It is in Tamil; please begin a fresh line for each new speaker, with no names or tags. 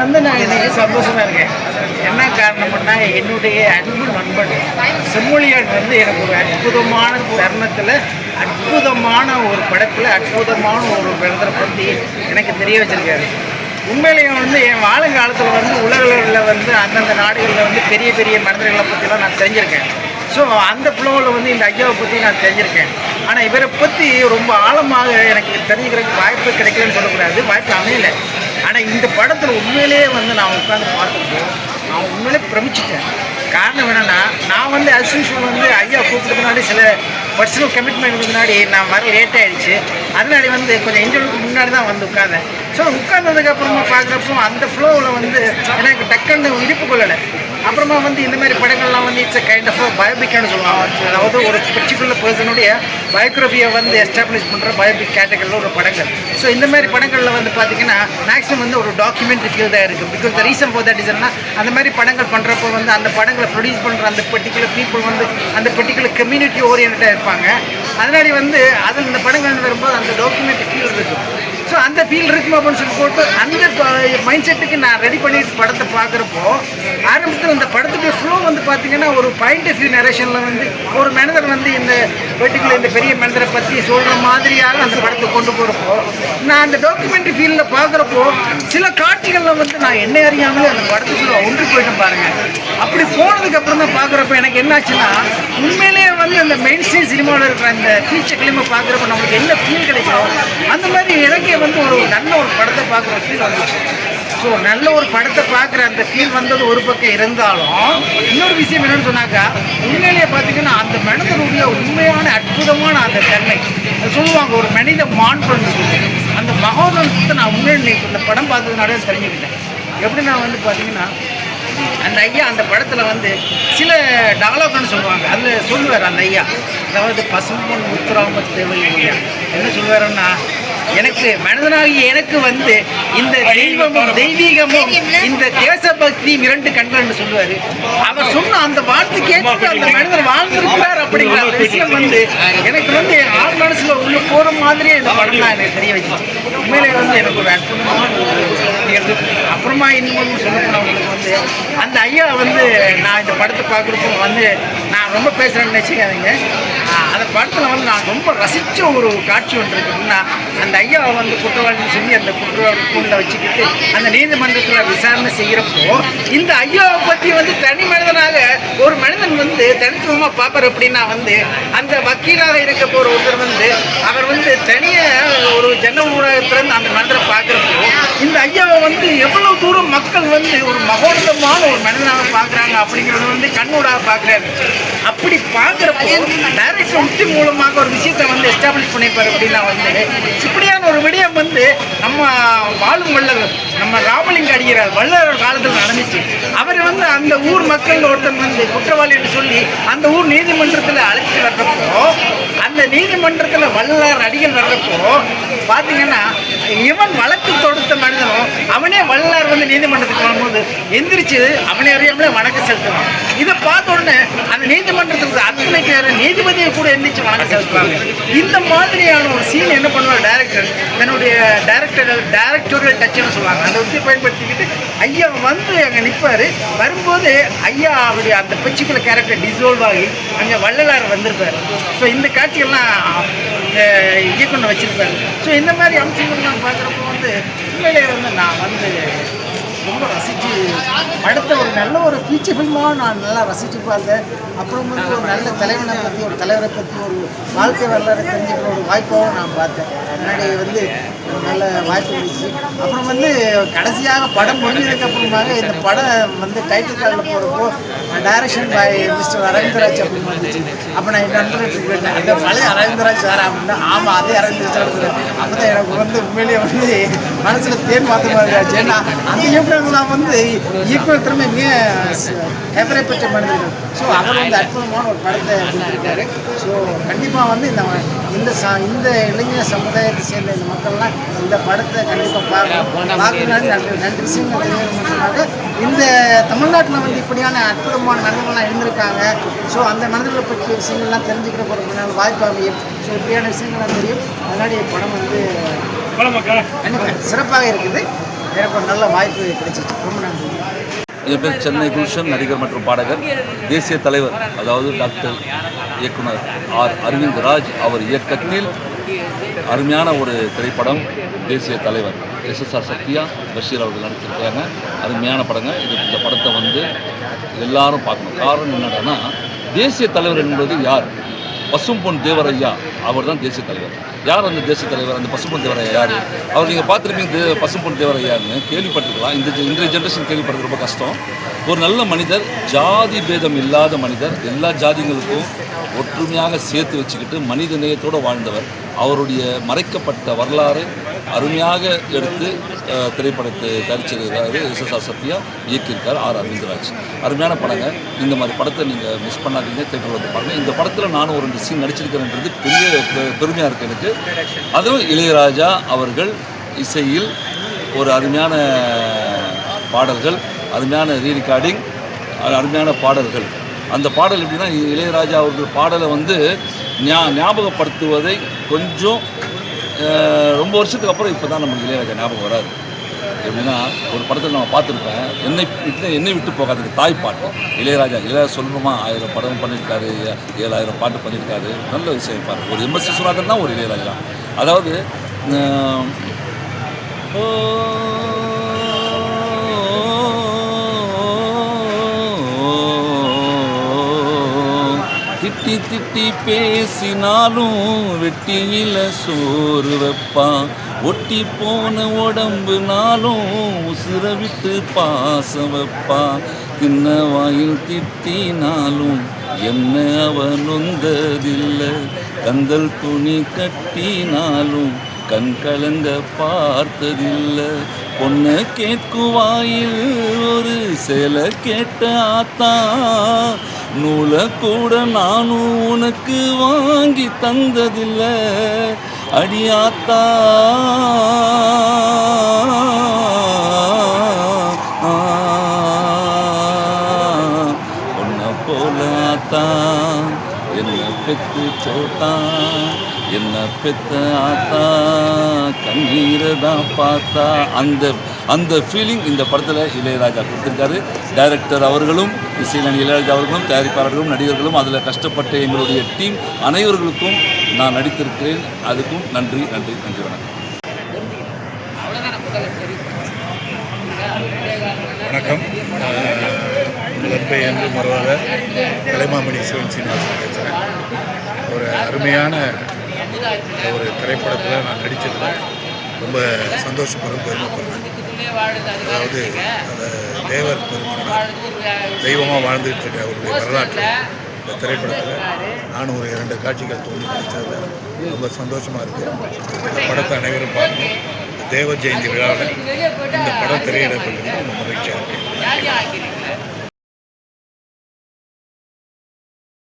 வந்து நான் இன்றைக்கி சந்தோஷமாக இருக்கேன். என்ன காரணம்னா என்னுடைய அன்பு நண்பன் செம்மொழியான் வந்து எனக்கு ஒரு அற்புதமான தருணத்தில் அற்புதமான ஒரு படத்தில் அற்புதமான ஒரு பிரதரை பற்றி எனக்கு தெரிய வச்சுருக்காரு. உண்மையிலேயே வந்து என் வாழுங்காலத்தில் வந்து உலகளில் வந்து அந்தந்த நாடுகளில் வந்து பெரிய பெரிய மனிதர்களை பற்றிலாம் நான் தெரிஞ்சிருக்கேன். ஸோ அந்த ஃப்ளோவில் வந்து இந்த ஐயாவை பற்றி நான் தெரிஞ்சிருக்கேன். ஆனால் இவரை பற்றி ரொம்ப ஆழமாக எனக்கு தெரிஞ்சுக்கிறதுக்கு வாய்ப்பு கிடைக்கலன்னு சொல்லக்கூடாது. வாய்ப்பு அமையலை. ஆனால் இந்த படத்தில் உண்மையிலேயே வந்து நான் உட்காந்து பார்த்துட்டு நான் உண்மையிலே பிரமிச்சிட்டேன். காரணம் என்னென்னா நான் வந்து as usual வந்து ஐயா கூப்பிட்டு முன்னாடி சில பர்சனல் கமிட்மெண்ட் முன்னாடி நான் வர லேட் ஆகிடுச்சு அதனாடி வந்து கொஞ்சம் இன்டர்வியூக்கு முன்னாடி தான் வந்து உட்காந்தேன் ஸோ உட்கார்ந்ததுக்கு அப்புறமா பார்க்குறப்போ அந்த ஃப்ளோவில் வந்து எனக்கு டக்குன்னு இடிப்பு கொள்ளலை. அப்புறமா வந்து இந்த மாதிரி படங்கள்லாம் வந்து இட்ஸ் கைண்ட் ஆஃப் பயோபிக்னு சொல்லுவாங்க. அதாவது ஒரு பர்டிகுலர் பர்சனுடைய பயோகிராஃபியை வந்து எஸ்டாப்ளிஷ் பண்ணுற பயோபிக் கேட்டகரியில் ஒரு படங்கள். ஸோ இந்த மாதிரி படங்களில் வந்து பார்த்தீங்கன்னா மேக்ஸிமம் வந்து ஒரு டாக்குமெண்ட்ரி ஃபீல் தான் இருக்குது because the reason for that இஸ்னா அந்த மாதிரி படங்கள் பண்ணுறப்போ வந்து அந்த படங்களை ப்ரொடியூஸ் பண்ணுற அந்த பர்டிகுலர் பீப்புள் வந்து அந்த பர்டிகுலர் கம்யூனிட்டி ஓரியன்டாக இருப்பாங்க. அதனாடி வந்து அதில் இந்த படங்கள் வரும்போது அந்த டாக்குமெண்ட்ரி ஃபீல் இருக்கும் ஸோ அந்த ஃபீல் இருக்குமா அப்படின்னு சொல்லி போட்டு அந்த மைண்ட் செட்டுக்கு நான் ரெடி பண்ணிட்டு படத்தை பார்க்குறப்போ ஆரம்பத்தில் இந்த படத்துக்கு ஃப்ளோ வந்து பார்த்தீங்கன்னா ஒரு பாயிண்ட் ஆஃப் வியூ நரேஷனில் வந்து ஒரு மனிதர் வந்து இந்த பர்டிகுலர் இந்த பெரிய மனிதரை பற்றி சொல்கிற மாதிரியாக அந்த படத்தை கொண்டு போகிறப்போ நான் அந்த டாக்குமெண்ட்ரி ஃபீல்டில் பார்க்குறப்போ சில காட்சிகளில் வந்து நான் என்ன அறியாமலே அந்த படத்துக்குள்ளே ஒன்று போயிட்டேன் பாருங்கள் போனதுக்கு அப்புறம் தான் பார்க்குறப்ப எனக்கு என்னாச்சுன்னா உண்மையிலேயே வந்து அந்த மெயின் ஸ்ட்ரீம் சினிமாவில் இருக்கிற அந்த ஃபீச்சர் கிளிமை பார்க்குறப்ப நம்மளுக்கு என்ன ஃபீல் கிடைக்கும் அந்த மாதிரி எனக்கே வந்து ஒரு நல்ல ஒரு படத்தை பார்க்குற ஃபீல் வந்துச்சு. ஸோ நல்ல ஒரு படத்தை பார்க்குற அந்த ஃபீல் வந்தது ஒரு பக்கம் இருந்தாலும் இன்னொரு விஷயம் என்னென்னு சொன்னாக்கா உண்மையிலேயே பார்த்தீங்கன்னா அந்த மனிதனுடைய உண்மையான அற்புதமான அந்த தன்மை சொல்லுவாங்க ஒரு மனித மாண்புன்னு அந்த மகோதரத்தை நான் உண்மையிலே இந்த படம் பார்த்ததுனால தெரிஞ்சுக்கிட்டேன். எப்படி நான் வந்து பார்த்தீங்கன்னா அந்த ஐயா அந்த படத்தில் வந்து சில டயலாக்னு சொல்லுவாங்க. அதில் சொல்லுவார் அந்த ஐயா. அதாவது பசும்பொன் முத்துராம தேவை ஐயா என்ன சொல்லுவாருன்னா எனக்கு மனிதனாகிய எனக்கு வந்து இந்த தெய்வமும் தெய்வீகமும் இந்த தேசபக்தியும் இரண்டு கண்கள்னு சொல்லுவாரு. அவர் சொன்ன அந்த வார்த்தை கேட்டு அந்த மனிதர் வாழ்ந்திருக்கிறார் அப்படிங்கிற அந்த விஷயம் வந்து எனக்கு வந்து என் ஆள் மனசுல உள்ள போற மாதிரியே இந்த படம் தான் எனக்கு தெரிய வச்சு உண்மையிலே வந்து எனக்கு ஒரு அற்புதமான ஒரு அப்புறமா இன்னும் சொல்லப்போனவங்களுக்கு வந்து அந்த ஐயா வந்து நான் இந்த படத்தை பார்க்குறப்போ வந்து நான் ரொம்ப பேசுகிறேன்னு நினச்சிக்காதீங்க. படத்தில் வந்து நான் ரொம்ப ரசித்த ஒரு காட்சி ஒன்று இருக்குன்னா அந்த ஐயாவை வந்து குற்றவாளின்னு சொல்லி அந்த குற்றவாளி கூண்டில் வச்சுக்கிட்டு அந்த நீதிமன்றத்தில் விசாரணை செய்கிறப்போ இந்த ஐயாவை பற்றி வந்து தனி மனிதனாக ஒரு மனிதன் வந்து தனித்துவமாக பார்ப்பார் அப்படின்னா வந்து அந்த வக்கீலாக இருக்க போகிற ஒருத்தர் வந்து அவர் வந்து தனியாக ஒரு ஜன ஊடகத்திலேருந்து அந்த மனிதரை பார்க்குறப்போ இந்த ஐயாவை வந்து எவ்வளோ தூரம் மக்கள் வந்து ஒரு மகோன்னதமான ஒரு மனிதனாக பார்க்குறாங்க அப்படிங்கிறது வந்து கண்ணூடாக பார்க்குறாரு. அப்படி பார்க்குறப்போ மூலமாக ஒரு விஷயத்தை வந்து எஸ்டாப்ளிஷ் பண்ணியிருப்பார் அப்படின்னா வந்து இப்படியான ஒரு விடயம் வந்து நம்ம வாழும் வள்ளல் நம்ம ராமலிங்க அடிக்கிறார் வள்ளலர் காலத்தில் நடந்துச்சு. அவர் வந்து அந்த ஊர் மக்கள் ஒருத்தன் வந்து குற்றவாளி என்று சொல்லி அந்த ஊர் நீதிமன்றத்தில் அழைச்சிட்டு வர்றப்போ அந்த நீதிமன்றத்தில் வள்ளலார் அடிகள் வர்றப்போ பார்த்தீங்கன்னா இவன் வழக்கு தொடுத்த மனிதனும் அவனே வள்ளலார் வந்து நீதிமன்றத்துக்கு வரும்போது எந்திரிச்சு அவனை அறியாமலே வணக்கம் செலுத்துவான். இதை பார்த்த உடனே அந்த நீதிமன்றத்துக்கு அத்தனை பேர் நீதிபதியை கூட எந்திரிச்சு வணக்கம் செலுத்துவாங்க. இந்த மாதிரியான ஒரு சீன் என்ன பண்ணுவார் டைரக்டர் தன்னுடைய டைரக்டர் டைரக்டோரியல் டச்சுன்னு சொல்லுவாங்க. அந்த வந்து பயன்படுத்திக்கிட்டு ஐயா வந்து அங்கே நிற்பார் வரும்போது ஐயா அவருடைய அந்த பர்டிகுலர் கேரக்டர் டிசால்வ் ஆகி அங்கே வள்ளலார் வந்திருப்பார். ஸோ இந்த காட்சிகள்லாம் ஒன்று இயக்குனர் ஸோ இந்த மாதிரி அம்சங்கள் நான் பார்க்குறப்போ வந்து உண்மையிலே வந்து நான் வந்து ரொம்ப ரசித்து அடுத்த ஒரு நல்ல ஒரு ஃபீச்சர் ஃபில்மாக நான் நல்லா ரசித்து பார்த்தேன். அப்புறம் வந்து ஒரு நல்ல தலைவனை பற்றி ஒரு தலைவரை பற்றி ஒரு வாழ்க்கை வரலாறு தெரிஞ்சுக்கிற ஒரு வாய்ப்பாகவும் நான் பார்த்தேன். முன்னாடி வந்து நல்ல வாய்ப்பு இருந்துச்சு. அப்புறம் வந்து கடைசியாக படம் முடிஞ்சதுக்கு அப்புறமாக இந்த படம் வந்து டைட்டில் கார்டில் போகிறப்போ டைரக்ஷன் பாய் மிஸ்டர் அரவிந்தராஜ் அப்படின்னு வந்துச்சு. அப்போ நான் என் நண்பர்கிட்ட கேட்டேன் அந்த பழைய அரவிந்தராஜ் சார் அப்படின்னா. ஆமாம் அதே அரவிந்தராஜ் சார் அப்போ தான் எனக்கு வந்து உண்மையிலேயே வந்து மனசில் தேன் மாற்ற மாதிரி ஆச்சு ஏன்னா அந்த இயக்குனர்லாம் வந்து இயக்குநர் திறமை மிக ஃபேவரை பெற்ற மனிதர்கள். ஸோ அவர் வந்து அற்புதமான ஒரு படத்தை கொடுத்துருக்காரு ஸோ கண்டிப்பாக வந்து இந்த இந்த ச இந்த இளைஞர் சமுதாயத்தை சேர்ந்த இந்த மக்கள்லாம் இந்த படத்தை கண்டிப்பாக பார்க்கணும் பார்க்கணும்னு நன்றி நன்றி விஷயங்கள் தெரிவிக்கணும்னாக்க இந்த தமிழ்நாட்டில் வந்து இப்படியான அற்புதமான மனிதர்கள்லாம் இருந்திருக்காங்க ஸோ அந்த மனிதர்களை பற்றிய விஷயங்கள்லாம் தெரிஞ்சுக்கிற ஒரு வாய்ப்பு அமையும் ஸோ இப்படியான விஷயங்கள்லாம் தெரியும். அதனாடி படம் வந்து கண்டிப்பாக சிறப்பாக இருக்குது. எனக்கு ஒரு நல்ல வாய்ப்பு கிடைச்சிச்சு. ரொம்ப நன்றி.
என் பேர் சென்னை குல்ஷன் நடிகர் மற்றும் பாடகர் தேசிய தலைவர் அதாவது டாக்டர் இயக்குனர் ஆர். அரவிந்த் ராஜ் அவர் இயக்கத்தில் அருமையான ஒரு திரைப்படம் தேசிய தலைவர் எஸ்எஸ்ஆர் சத்யா பஷீர் அவர்கள் நடிச்சிருக்காங்க. அருமையான படங்க. இது இந்த படத்தை வந்து எல்லாரும் பார்க்கணும். காரணம் என்னடான்னா தேசிய தலைவர் என்பது யார்? பசும்பொன் தேவரையா அவர் தான் தேசிய தலைவர். யார் அந்த தேசிய தலைவர்? அந்த பசும்பொன் தேவரையா யார்? அவர் நீங்கள் பார்த்துருப்பீங்க தே பசும்பொன் தேவரையான்னு கேள்விப்பட்டிருக்கலாம். இந்த இன்றைய ஜென்ரேஷன் கேள்விப்படுறது ரொம்ப கஷ்டம். ஒரு நல்ல மனிதர் ஜாதி பேதம் இல்லாத மனிதர் எல்லா ஜாதிகளுக்கும் ஒற்றுமையாக சேர்த்து வச்சுக்கிட்டு மனித நேயத்தோடு வாழ்ந்தவர். அவருடைய மறைக்கப்பட்ட வரலாறு அருமையாக எடுத்து அஹ், திரைப்படத்தை எஸ் எஸ்எஸ்ஆர் சத்யா இயக்கியிருக்கார் ஆர் அரவிந்தராஜ் அருமையான படங்க. இந்த மாதிரி படத்தை நீங்கள் மிஸ் பண்ணாதீங்க தேட்டரில் வந்து பாருங்கள் இந்த படத்தில் நானும் ஒரு ரெண்டு சீன் நடிச்சிருக்கிறேன்றது பெரிய பெ- பெருமையாக இருக்குது எனக்கு. அதுவும் இளையராஜா அவர்கள் இசையில் ஒரு அருமையான பாடல்கள் அருமையான ரீரிகார்டிங் அருமையான பாடல்கள். அந்த பாடல் எப்படின்னா இளையராஜா அவர்கள் பாடலை வந்து ஞா ஞாபகப்படுத்துவதை கொஞ்சம் ரொம்ப வருஷத்துக்கு அப்புறம் இப்போ தான் நமக்கு இளையராஜா ஞாபகம் வராது. எப்படின்னா ஒரு படத்தில் நம்ம பார்த்துருப்பேன் என்னை விட்டு என்னை விட்டு போகாததுக்கு தாய் பாட்டு. இளையராஜா இளையராஜா சொல்லணுமா? ஆயிரம் படம் பண்ணியிருக்காரு ஏழாயிரம் பாட்டு பண்ணியிருக்காரு. நல்ல விஷயம் பாரு. ஒரு எம்எஸ்சி விஸ்வநாதன் தான் ஒரு இளையராஜா. அதாவது திட்டி திட்டி பேசினாலும் வெட்டியில சோறு வைப்பான். ஒட்டி போன உடம்புனாலும் உசுர விட்டு பாசம் வைப்பான். தின்ன வாயில் திட்டினாலும் என்ன அவன் நொந்ததில்லை கந்தல் துணி கட்டினாலும் கண் கலங்க பார்த்ததில்லை. பொண்ணு கேட்குவாயில் ஒரு சில கேட்ட ஆத்தா. நூலை கூட நானும் உனக்கு வாங்கி தந்ததில்லை. அடியாத்தா பொண்ணை போல ஆத்தா. என்ன பெற்று போட்டான் என்ன பெத்த ஆத்தா கண்ணீரை தான் பார்த்தா. அந்த அந்த ஃபீலிங் இந்த படத்தில் இளையராஜா கொடுத்துருக்காரு. டைரக்டர் அவர்களும் இசைஞானி இளையராஜா அவர்களும் தயாரிப்பாளர்களும் நடிகர்களும் அதில் கஷ்டப்பட்ட எங்களுடைய டீம் அனைவர்களுக்கும் நான் நடித்திருக்கிறேன். அதுக்கும் நன்றி நன்றி நன்றி வணக்கம்.
வணக்கம். முதற்பை என்று மறுவாத கலைமாமணி சிவன் சீனிவாசன் பேசுகிறேன் ஒரு அருமையான ஒரு திரைப்படத்தில் நான் நடித்ததில் ரொம்ப சந்தோஷப்படுறேன் பெருமைப்படுறேன் அதாவது அந்த தேவர் பெருமானார் தெய்வமாக வாழ்ந்துட்டு இருக்க அவருடைய வரலாற்றில் இந்த திரைப்படத்தில் நானும் ஒரு இரண்டு காட்சிகள் தோன்றி நடித்ததில் ரொம்ப சந்தோஷமாக இருக்குது இந்த படத்தை அனைவரும் பார்க்கணும். தேவ ஜெயந்தி விழாவில் இந்த படம் திரையிடப்பட்டது ரொம்ப மகிழ்ச்சியாக இருக்குது